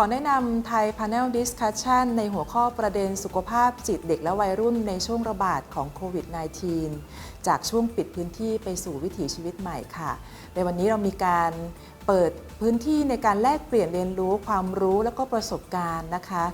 อแนะนำไทย Panel Discussion ในหัวข้อประเด็นสุขภาพจิตเด็กและวัยรุ่นในช่วงระบาดของโควิด -19 จากช่วงปิดพื้นที่ไปสู่วิถีชีวิตใหม่ค่ะ ในวันนี้เรามีการเปิดพื้นที่ในการแลกเปลี่ยนเรียนรู้ความรู้และก็ประสบการณ์นะคะ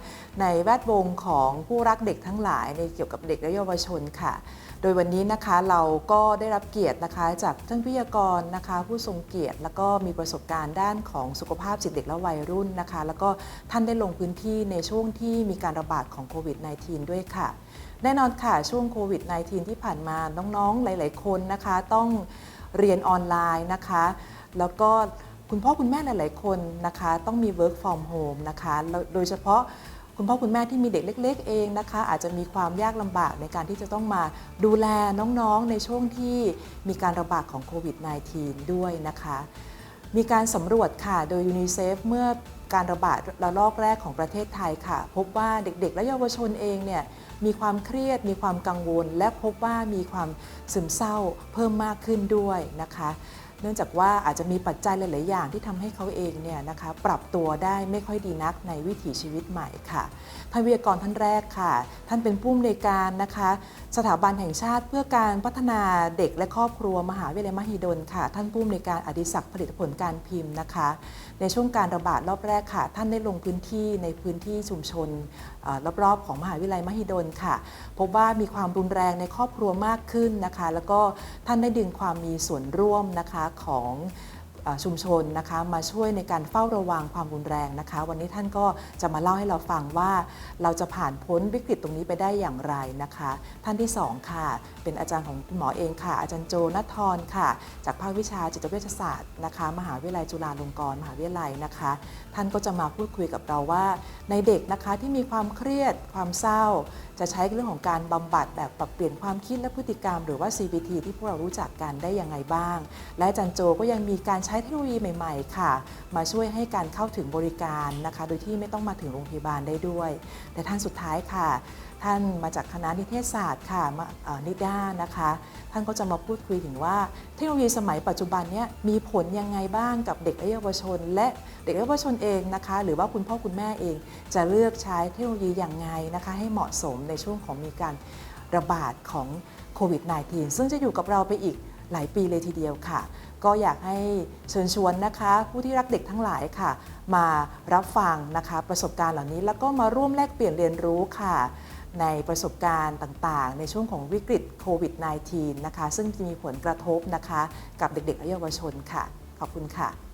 ในแวดวงของผู้รักเด็กทั้งหลายในเกี่ยวกับเด็กและเยาวชนค่ะ โดยวันนี้นะคะเราก็ได้รับเกียรตินะคะจากท่านวิทยากรนะคะ ผู้ทรงเกียรติ แล้วก็มีประสบการณ์ด้านของสุขภาพจิตเด็กและวัยรุ่นนะคะ แล้วก็ท่านได้ลงพื้นที่ในช่วงที่มีการระบาดของโควิด -19 ด้วยค่ะแน่นอนค่ะช่วงโควิด -19 ที่ผ่านมาน้องๆ หลาย ๆ คนนะคะต้องเรียนออนไลน์นะคะ แล้วก็คุณพ่อคุณแม่หลาย ๆ คนนะคะ ต้องมี work from home นะคะ โดยเฉพาะ คุณพ่อคุณแม่ที่มีเด็กเล็ก ๆ เองนะคะ อาจจะมีความยากลำบากในการที่จะต้องมาดูแลน้องๆในช่วงที่มีการระบาดของโควิด -19 ด้วยนะคะ มีการสำรวจค่ะโดยยูนิเซฟเมื่อการระบาดระลอกแรกของประเทศไทยค่ะ พบว่าเด็ก ๆ และเยาวชนเองเนี่ยมีความเครียด มีความกังวล และพบว่ามีความซึมเศร้าเพิ่มมากขึ้นด้วยนะคะ นื่องจากว่าอาจจะมีปัจจัยหลาย ๆ อย่างที่ทำให้เขาเองเนี่ยนะคะปรับตัวได้ไม่ค่อยดีนักในวิถีชีวิตใหม่ค่ะท่านวิทยากรท่านแรกค่ะ ท่านเป็นผู้อำนวยการนะคะ สถาบันแห่งชาติเพื่อการพัฒนาเด็กและครอบครัวมหาวิทยาลัยมหิดลค่ะ ท่านผู้อำนวยการอดิศักดิ์ผลิตผลการพิมพ์นะคะ ในช่วงการระบาดรอบแรกค่ะ ท่านได้ลงพื้นที่ในพื้นที่ชุมชนอรอบๆของมหาวิทยาลัยมหิดลค่ะ พบว่ามีความรุนแรงในครอบครัวมากขึ้นนะคะ แล้วก็ท่านได้ดึงความมีส่วนร่วมนะคะของ ชุมชนนะคะมาช่วยในการเฝ้าระวังความรุนแรงนะคะ วันนี้ท่านก็จะมาเล่าให้เราฟังว่า เราจะผ่านพ้นวิกฤตตรงนี้ไปได้อย่างไรนะคะ ท่านที่สองค่ะ เป็นอาจารย์ของหมอเองค่ะ อาจารย์โจนัททรค่ะ จากภาควิชาจิตเวชศาสตร์นะคะ มหาวิทยาลัยจุฬาลงกรณ์มหาวิทยาลัยนะคะ ท่านก็จะมาพูดคุยกับเราว่า ในเด็กนะคะที่มีความเครียดความเศร้า จะใช้เรื่องของการบำบัดแบบปรับเปลี่ยนความคิดและพฤติกรรม หรือว่า CBT ที่พวกเรารู้จักกันได้ยังไงบ้าง และอาจารย์โจก็ยังมีการใช้เทคโนโลยีใหม่ ๆ ค่ะ มาช่วยให้การเข้าถึงบริการนะคะ โดยที่ไม่ต้องมาถึงโรงพยาบาลได้ด้วย แต่ท่านสุดท้ายค่ะ ท่านมาจากคณะนิเทศศาสตร์ค่ะมานิด้านะคะ ท่านก็จะมาพูดคุยถึงว่าเทคโนโลยีสมัยปัจจุบันนี้มีผลยังไงบ้างกับเด็กและเยาวชน และเด็กและเยาวชนเองนะคะ หรือว่าคุณพ่อคุณแม่เองจะเลือกใช้เทคโนโลยีอย่างไงนะคะ ให้เหมาะสมในช่วงของมีการระบาดของโควิด -19 ซึ่งจะอยู่กับเราไปอีกหลายปีเลยทีเดียวค่ะ ก็อยากให้เชิญชวนนะคะ ผู้ที่รักเด็กทั้งหลายค่ะ มารับฟังนะคะประสบการณ์เหล่านี้ แล้วก็มาร่วมแลกเปลี่ยนเรียนรู้ค่ะ ในประสบการณ์ต่างๆ ในช่วงของวิกฤตโควิด -19 นะคะ ซึ่งจะมีผลกระทบนะคะ กับเด็กๆและเยาวชนค่ะ ขอบคุณค่ะ